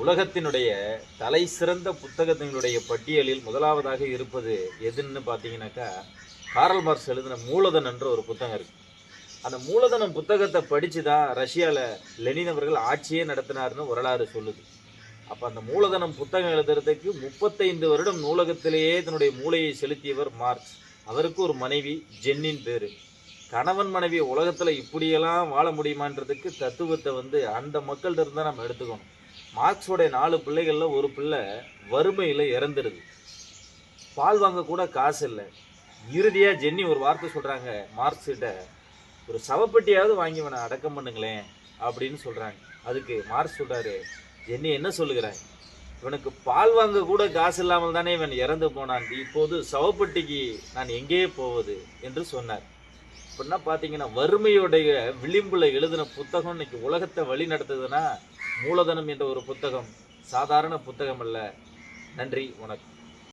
உலகத்தினுடைய தலை சிறந்த புத்தகத்தினுடைய பட்டியலில் முதலாவதாக இருப்பது எதுன்னு பார்த்தீங்கன்னாக்கா காரல் மார்க்ஸ் எழுதின என்ற ஒரு புத்தகம் இருக்கு. அந்த மூலதனம் புத்தகத்தை படித்து தான் ரஷ்யாவில் லெனின் அவர்கள் ஆட்சியே நடத்தினார்னு வரலாறு சொல்லுது. அப்போ அந்த மூலதனம் புத்தகம் எழுதுறதுக்கு முப்பத்தைந்து வருடம் நூலகத்திலேயே தன்னுடைய மூளையை செலுத்தியவர் மார்க்ஸ். அவருக்கு ஒரு மனைவி ஜென்னின் பேர். கணவன் மனைவி உலகத்தில் இப்படியெல்லாம் வாழ முடியுமான்றதுக்கு தத்துவத்தை வந்து அந்த மக்கள்கிட்ட இருந்தால் நம்ம எடுத்துக்கணும். மார்க்ஸோடைய நாலு பிள்ளைகளில் ஒரு பிள்ளை வறுமையில் இறந்துடுது பால் வாங்க கூட காசு இல்லை. இறுதியாக ஜென்னி ஒரு வார்த்தை சொல்கிறாங்க மார்க்ஸ்கிட்ட ஒரு சவப்பெட்டியாவது வாங்கி இவனை அடக்கம் பண்ணுங்களேன் அப்படின்னு சொல்கிறாங்க அதுக்கு மார்க்ஸ் சொல்கிறாரு ஜென்னி என்ன சொல்லுகிறாங்க இவனுக்கு பால் வாங்க கூட காசு இல்லாமல் தானே இவன் இறந்து போனான் இப்போது சவப்பெட்டிக்கு நான் எங்கேயே போவது? என்று சொன்னார். அப்படின்னா பார்த்தீங்கன்னா வறுமையுடைய விளிம்பில் எழுதின புத்தகம் இன்னைக்கு உலகத்தை வழி நடத்துதுன்னா மூலதனம் என்ற ஒரு புத்தகம் சாதாரண புத்தகம் அல்ல நன்றி வணக்கம்.